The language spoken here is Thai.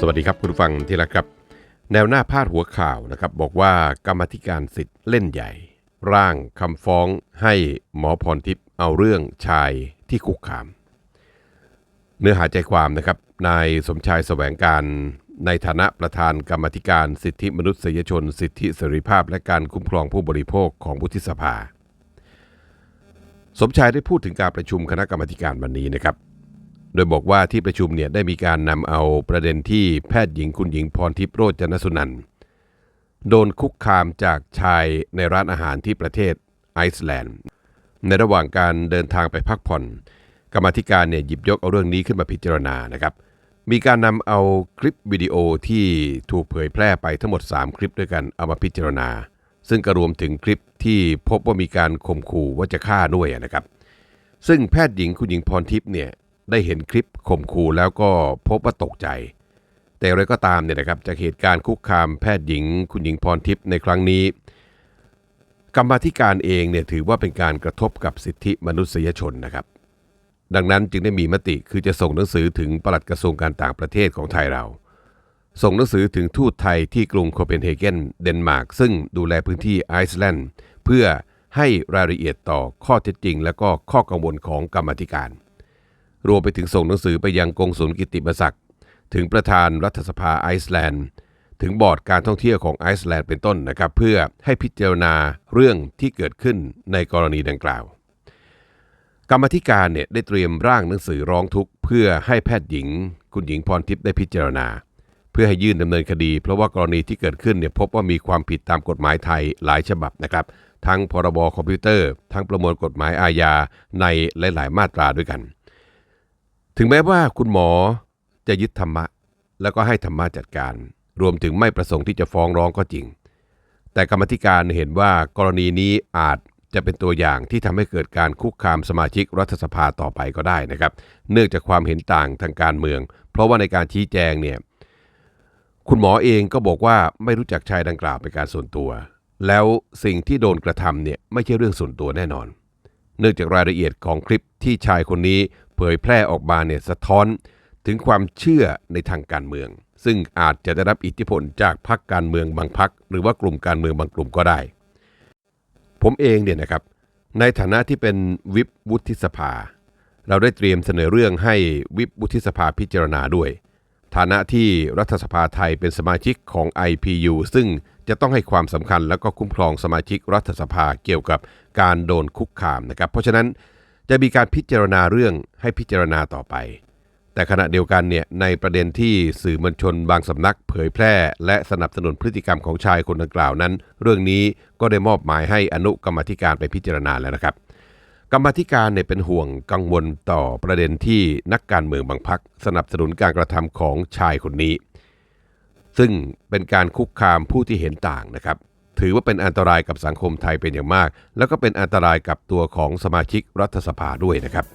สวัสดีครับคุณฟังที่รักครับ แนวหน้าพาดหัวข่าวนะครับ บอกว่ากรรมธิการสิทธิ์เล่นใหญ่ ร่างคำฟ้องให้หมอพรทิพย์เอาเรื่องชายที่คุกคาม เนื้อหาใจความนะครับ นายสมชายแสวงการในฐานะประธานกรรมธิการสิทธิมนุษยชน สิทธิเสรีภาพ และการคุ้มครองผู้บริโภคของวุฒิสภา สมชายได้พูดถึงการประชุมคณะกรรมการวันนี้นะครับ โดยบอกว่าที่ประชุมเนี่ยได้มีการนำเอาประเด็นที่แพทย์หญิงคุณหญิงพรทิพย์โรจนสุนันท์โดนคุกคามจากชายในร้านอาหารที่ประเทศไอซ์แลนด์ ในระหว่างการเดินทางไปพักผ่อน กรรมธิการเนี่ยหยิบยกเอาเรื่องนี้ขึ้นมาพิจารณานะครับ มีการนำเอาคลิปวิดีโอที่ถูกเผยแพร่ไปทั้งหมด 3 คลิปด้วยกันเอามาพิจารณา ซึ่งก็รวมถึงคลิปที่พบว่ามีการข่มขู่ว่าจะฆ่าด้วยนะครับ ซึ่งแพทย์หญิงคุณหญิงพรทิพย์เนี่ย ได้เห็นคลิปข่มขู่แล้วก็พบว่าตกใจ แต่อะไรก็ตามเนี่ยนะครับจากเหตุการณ์คุกคามแพทย์หญิง คุณหญิงพรทิพย์ในครั้งนี้กรรมธิการเองเนี่ยถือว่าเป็นการกระทบกับสิทธิมนุษยชนนะครับ ดังนั้นจึงได้มีมติคือจะส่งหนังสือถึงปลัดกระทรวงการต่างประเทศของไทยเรา ส่งหนังสือถึงทูตไทยที่กรุงโคเปนเฮเกนเดนมาร์กซึ่งดูแลพื้นที่ไอซ์แลนด์เพื่อให้รายละเอียดต่อข้อเท็จจริง และก็ข้อกังวลของกรรมธิการ รวมไปถึงส่งหนังสือไปยังกงสุลกิติมศักดิ์ถึงประธานรัฐสภาไอซ์แลนด์ ถึงบอร์ดการท่องเที่ยวของไอซ์แลนด์เป็นต้นนะครับ เพื่อให้พิจารณาเรื่องที่เกิดขึ้นในกรณีดังกล่าว กรรมธิการเนี่ยได้เตรียมร่างหนังสือร้องทุกข์เพื่อให้แพทย์หญิง คุณหญิงพรทิพย์ได้พิจารณา เพื่อให้ยื่นดำเนินคดี เพราะว่ากรณีที่เกิดขึ้นเนี่ยพบว่ามีความผิดตามกฎหมายไทยหลายฉบับนะครับ ทั้งพรบคอมพิวเตอร์ ทั้งประมวลกฎหมายอาญาในหลาย ๆ มาตราด้วยกัน ถึงแม้ว่าคุณหมอจะยึดธรรมะ แล้วก็ให้ธรรมะจัดการ รวมถึงไม่ประสงค์ที่จะฟ้องร้องก็จริง แต่กรรมธิการเห็นว่ากรณีนี้อาจจะเป็นตัวอย่างที่ทำให้เกิดการคุกคามสมาชิกรัฐสภาต่อไปก็ได้นะครับ เนื่องจากความเห็นต่างทางการเมือง เพราะว่าในการชี้แจงเนี่ยคุณหมอเองก็บอกว่าไม่รู้จักชายดังกล่าวเป็นการส่วนตัว แล้วสิ่งที่โดนกระทำเนี่ยไม่ใช่เรื่องส่วนตัวแน่นอน เนื่องจากรายละเอียดของคลิปที่ชายคนนี้ เผยแพร่ออกมาเนี่ยสะท้อนถึงความเชื่อในทางการเมือง ซึ่งอาจจะได้รับอิทธิพลจากพรรคการเมืองบางพรรคหรือว่ากลุ่มการเมืองบางกลุ่มก็ได้ ผมเองเนี่ยนะครับ ในฐานะที่เป็นวิปวุฒิสภา เราได้เตรียมเสนอเรื่องให้วิปวุฒิสภาพิจารณาด้วย ฐานะที่รัฐสภาไทยเป็นสมาชิกของ IPU ซึ่งจะต้องให้ความสำคัญและก็คุ้มครองสมาชิกรัฐสภาเกี่ยวกับการโดนคุกคามนะครับ เพราะฉะนั้น จะมีการพิจารณาเรื่องให้พิจารณาต่อไป แต่ขณะเดียวกันเนี่ยในประเด็นที่สื่อมวลชนบางสำนักเผยแพร่ และสนับสนุนพฤติกรรมของชายคนดังกล่าวนั้น เรื่องนี้ก็ได้มอบหมายให้อนุกรรมธิการไปพิจารณาแล้วนะครับ กรรมธิการเนี่ยเป็นห่วงกังวลต่อประเด็นที่นักการเมืองบางพรรคสนับสนุนการกระทำของชายคนนี้ ซึ่งเป็นการคุกคามผู้ที่เห็นต่างนะครับ ถือว่าเป็นอันตรายกับสังคมไทยเป็นอย่างมาก แล้วก็เป็นอันตรายกับตัวของสมาชิกรัฐสภาด้วยนะครับ